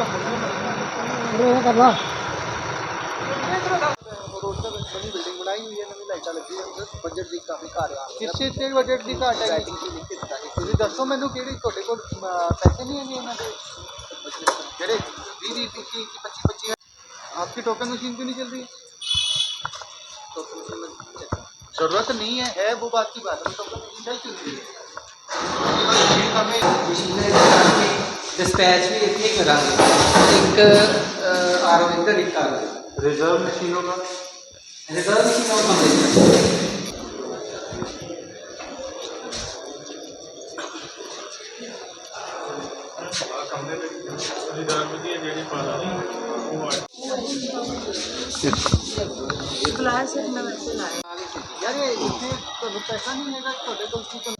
ਇਹ ਕਰ ਲਾ ਰੋਸਟਰ ਬਣੀ ਬਿਲਡਿੰਗ ਬਣਾਈ ਹੋਈ ਹੈ ਨਵੀਂ ਲਾਈਟਾਂ ਲੱਗੀ ਹੋਈਆਂ ਬਜਟ ਦੀ ਕਾਫੀ ਘਾਟ ਆ ਕਿਸ ਚੀਜ਼ ਤੇ ਬਜਟ ਦੀ ਘਾਟ ਹੈ ਲਾਈਟਿੰਗ ਦੀ ਲਿਖ ਕੇ ਦਿੱਤਾ ਹੈ ਤੁਸੀਂ ਦੱਸੋ ਮੈਨੂੰ ਕਿਹੜੀ ਤੁਹਾਡੇ ਕੋਲ ਅਹ, ਪੈਸੇ ਨਹੀਂ ਹੈਗੇ ਇਹਨਾਂ ਦੇ ਜਿਹੜੇ 20 20 21 25 25 आपकी टोकन मशीन क्यों नहीं चल रही तो उसमें मैं check करूँ। जरूरत नहीं है है वो बात की बात है टोकन मशीन चल चल रही है हमें ਡਿਸਪੈਚ ਵੀ ਇੱਥੇ ਹੀ ਕਰਾਂਗੇ ਇੱਕ ਆਰਓ ਇੱਧਰ ਇੱਕ ਆਰਓ रिजर्व मशीनों का ਰਿਜ਼ਰਵ ਮਸ਼ੀਨ ਉਹ ਕਮਰੇ क्लास एक मैं वैसे लाया यार ये इतने तो पैसा नहीं है ਤੁਹਾਡੇ ਕੋਲ ਕੀ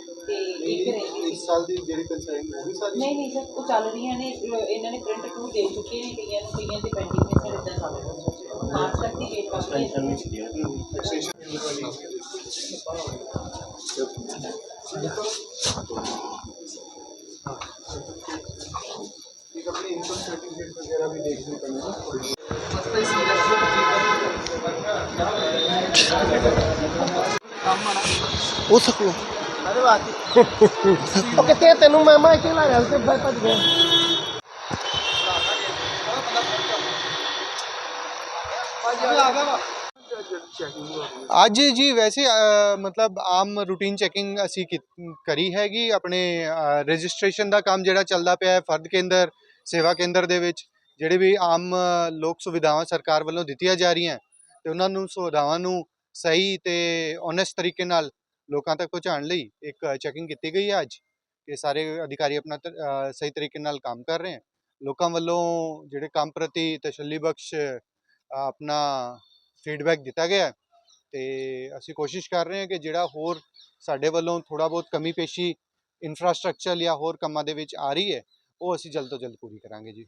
ਤੇ ਇੱਕ ਰਹਿ ਗਈ ਇਸ ਸਾਲ ਦੀ ਜਿਹੜੀ ਕੰਸਾਈਨ ਉਹ ਵੀ ਸਾਰੀ ਨਹੀਂ ਨਹੀਂ ਸਰ ਉਹ ਚੱਲ ਰਹੀਆਂ ਨੇ ਅਹ ਇਹਨਾਂ ਨੇ ਪ੍ਰਿੰਟ ਟੂ ਦੇ ਚੁੱਕੇ ਨੇ ਕਈਆਂ ਨੂੰ ਕਈਆਂ ਦੇ ਪੈਂਡਿੰਗ ਨੇ ਸਰ ਇਦਾਂ ਚੱਲ ਰਿਹਾ ਮਾਰਚ ਤੱਕ ਦੀ ਡੇਟ ਕਾਫੀ ਹੈ एक अपने इनकम सर्टिफिकेट वगैरह भी देखने पड़ेंगे ना थोड़ी ਉਹ ਅੱਜ ਜੀ ਵੈਸੇ ਮਤਲਬ ਆਮ ਰੂਟੀਨ ਚੈਕਿੰਗ ਅਸੀਂ ਕਰੀ ਹੈਗੀ। ਆਪਣੇ ਰਜਿਸਟ੍ਰੇਸ਼ਨ ਦਾ ਕੰਮ ਜਿਹੜਾ ਚੱਲਦਾ ਪਿਆ ਹੈ, ਫਰਦ ਕੇਂਦਰ, ਸੇਵਾ ਕੇਂਦਰ ਦੇ ਵਿੱਚ, ਜਿਹੜੇ ਵੀ ਆਮ ਲੋਕ ਸੁਵਿਧਾਵਾਂ ਸਰਕਾਰ ਵੱਲੋਂ ਦਿੱਤੀਆਂ ਜਾ ਰਹੀਆਂ ਤੇ ਉਹਨਾਂ ਨੂੰ ਸੁਵਿਧਾਵਾਂ ਨੂੰ ਸਹੀ ਤੇ ਓਨੈਸਟ ਤਰੀਕੇ ਨਾਲ ਲੋਕਾਂ ਤੱਕ ਪਹੁੰਚਾਉਣ ਲਈ ਇੱਕ ਚੈਕਿੰਗ ਕੀਤੀ ਗਈ ਹੈ ਅੱਜ ਕਿ ਸਾਰੇ ਅਧਿਕਾਰੀ ਆਪਣਾ ਤ- ਅ, ਸਹੀ ਤਰੀਕੇ ਨਾਲ ਕੰਮ ਕਰ ਰਹੇ ਹਨ। ਲੋਕਾਂ ਵੱਲੋਂ ਜਿਹੜੇ ਕੰਮ ਪ੍ਰਤੀ ਤਸੱਲੀ ਬਖਸ਼ ਅ, ਆਪਣਾ ਫੀਡਬੈਕ ਦਿੱਤਾ ਗਿਆ ਹੈ ਤੇ ਅਸੀਂ ਕੋਸ਼ਿਸ਼ ਕਰ ਰਹੇ ਹਾਂ ਕਿ ਜਿਹੜਾ ਹੋਰ ਸਾਡੇ ਵੱਲੋਂ ਥੋੜਾ ਬਹੁਤ ਕਮੀ ਪੇਸ਼ੀ ਇਨਫਰਾਸਟ੍ਰਕਚਰ ਜਾਂ ਹੋਰ ਕੰਮਾਂ ਦੇ ਵਿੱਚ ਆ ਰਹੀ ਹੈ ਉਹ ਅਸੀਂ ਜਲਦ ਤੋਂ ਜਲਦ ਪੂਰੀ ਕਰਾਂਗੇ ਜੀ।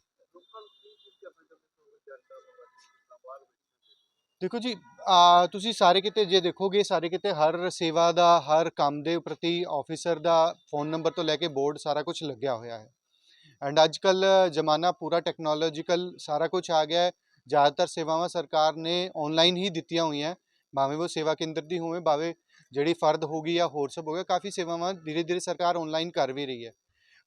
ਦੇਖੋ ਜੀ ਤੁਸੀਂ ਸਾਰੇ ਕਿਤੇ ਜੇ ਦੇਖੋਗੇ, ਸਾਰੇ ਕਿਤੇ ਹਰ ਸੇਵਾ ਦਾ, ਹਰ ਕੰਮ ਦੇ ਪ੍ਰਤੀ ਆਫੀਸਰ ਦਾ ਫੋਨ ਨੰਬਰ ਤੋਂ ਲੈ ਕੇ ਬੋਰਡ ਸਾਰਾ ਕੁਝ ਲੱਗਿਆ ਹੋਇਆ ਹੈ। ਐਂਡ ਅੱਜ ਕੱਲ ਜ਼ਮਾਨਾ ਪੂਰਾ ਟੈਕਨੋਲੋਜੀਕਲ ਸਾਰਾ ਕੁਝ ਆ ਗਿਆ ਹੈ। ਜ਼ਿਆਦਾਤਰ ਸੇਵਾਵਾਂ ਸਰਕਾਰ ਨੇ ਆਨਲਾਈਨ ਹੀ ਦਿੱਤੀਆਂ ਹੋਈਆਂ ਭਾਵੇਂ ਉਹ ਸੇਵਾ ਕੇਂਦਰ ਦੀ ਹੋਵੇ, ਭਾਵੇਂ ਜਿਹੜੀ ਫਰਦ ਹੋਗੀ ਜਾਂ ਹੋਰ ਸਭ ਹੋ ਗਿਆ, ਕਾਫੀ ਸੇਵਾਵਾਂ ਧੀਰੇ ਧੀਰੇ ਸਰਕਾਰ ਆਨਲਾਈਨ ਕਰ ਵੀ ਰਹੀ ਹੈ।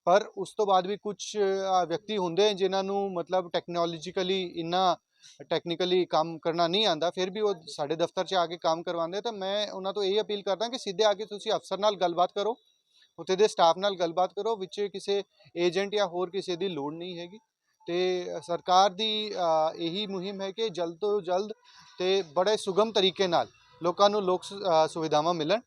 ਪਰ ਉਸ ਤੋਂ ਬਾਅਦ ਵੀ ਕੁਝ ਵਿਅਕਤੀ ਹੁੰਦੇ ਹਨ ਜਿਨ੍ਹਾਂ ਨੂੰ ਮਤਲਬ ਟੈਕਨੋਲੋਜੀਕਲੀ ਇੰਨਾ ਟੈਕਨੀਕਲੀ ਕੰਮ ਕਰਨਾ ਨਹੀਂ ਆਂਦਾ ਫਿਰ ਵੀ ਉਹ ਸਾਡੇ ਦਫ਼ਤਰ 'ਚ ਆ ਕੇ ਕੰਮ ਕਰਵਾਉਂਦੇ ਤਾਂ ਮੈਂ ਉਹਨਾਂ ਤੋਂ ਇਹ ਅਪੀਲ ਕਰਦਾ ਕਿ ਸਿੱਧੇ ਆ ਕੇ ਤੁਸੀਂ ਅਫਸਰ ਨਾਲ ਗੱਲਬਾਤ ਕਰੋ, ਉੱਥੇ ਦੇ ਸਟਾਫ ਨਾਲ ਗੱਲਬਾਤ ਕਰੋ, ਵਿੱਚ ਕਿਸੇ ਏਜੰਟ ਜਾਂ ਹੋਰ ਕਿਸੇ ਦੀ ਲੋੜ ਨਹੀਂ ਹੈਗੀ, ਤੇ ਸਰਕਾਰ ਦੀ ਇਹੀ ਮੁਹਿੰਮ ਹੈ ਕਿ ਜਲਦ ਤੋਂ ਜਲਦ ਤੇ ਬੜੇ ਸੁਗਮ ਤਰੀਕੇ ਨਾਲ ਲੋਕਾਂ ਨੂੰ ਲੋਕ ਸੁਵਿਧਾਵਾਂ ਮਿਲਣ